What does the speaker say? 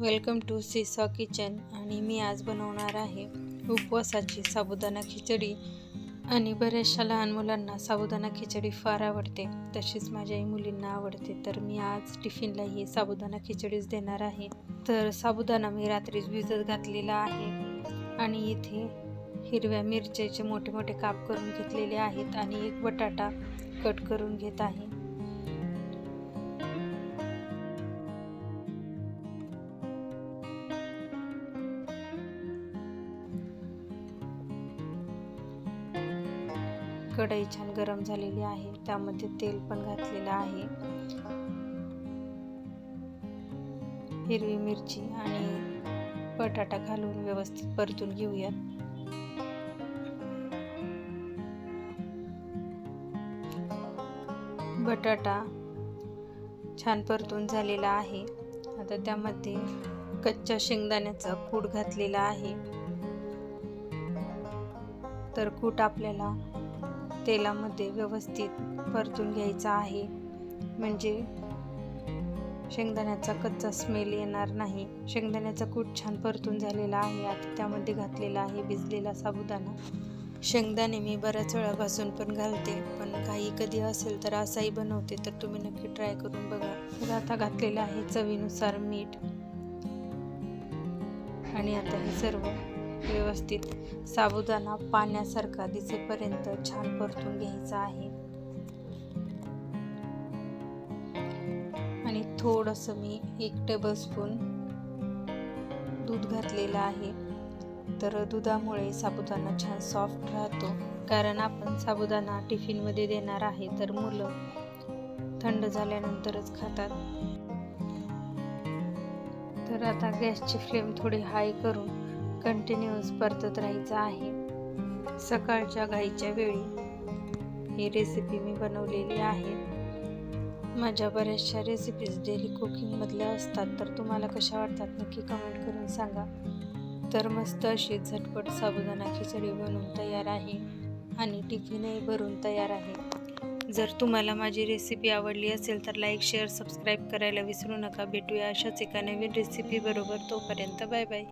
Welcome to सिसॉ kitchen आणि मी आज बनवणार आहे उपवासाची साबुदाणा खिचडी आणि बऱ्याचशा लहान मुलांना साबुदाणा खिचडी फार आवडते तशीच माझ्याही मुलींना आवडते. तर मी आज टिफिनला ही साबुदाणा खिचडीच देणार आहे. तर साबुदाणा मी रात्रीच भिजत घातलेला आहे आणि इथे हिरव्या मिरच्याचे मोठे मोठे काप करून घेतलेले आहेत आणि एक बटाटा कट करून घेत आहे. कढई छान गरम झालेली आहे. त्यामध्ये तेल पण घातलेलं आहे. हिरवी मिरची आणि बटाटा घालून व्यवस्थित परतून घेऊयात. बटाटा छान परतून झालेला आहे. आता त्यामध्ये कच्च्या शेंगदाण्याचा कूट घातलेला आहे. तर कूट आपल्याला तेलामध्ये व्यवस्थित परतून घ्यायचा आहे. म्हणजे शेंगदाण्याचा कच्चा स्मेल येणार नाही. शेंगदाण्याचा कूट छान परतून झालेला आहे. आता त्यामध्ये घातलेला आहे भिजलेला साबुदाणा. शेंगदाणे मी बऱ्याच वेळापासून पण घालते. पण काही कधी असेल तर असाही बनवते तर तुम्ही नक्की ट्राय करून बघा. तर आता घातलेलं आहे चवीनुसार मीठ. आणि आता हे सर्व व्यवस्थित साबुदाणा पाण्यासारखा दिसेपर्यंत छान परतून घ्यायचा आहे. आणि थोडंसं मी एक टेबलस्पून दूध घातलेलं आहे. तर दुधामुळे साबुदाणा छान सॉफ्ट राहतो. कारण आपण साबुदाणा टिफिनमध्ये देणार आहे तर मुलं थंड झाल्यानंतरच खातात. तर आता गॅसची फ्लेम थोडी हाय करून कंटिन्युअस परतत राहायचं आहे. सकाळच्या घाईच्या वेळी ही रेसिपी मी बनवलेली आहे. माझ्या बऱ्याचशा रेसिपीज डेली कुकिंगमधल्या असतात. तर तुम्हाला कशा वाटतात नक्की कमेंट करून सांगा. तर मस्त अशी झटपट साबुदाणा खिचडी बनवून तयार आहे आणि टिफिनही भरून तयार आहे. जर तुम्हाला माझी रेसिपी आवडली असेल तर लाईक शेअर सबस्क्राईब करायला विसरू नका. भेटूया अशाच एका नवीन रेसिपी बरोबर. तोपर्यंत बाय बाय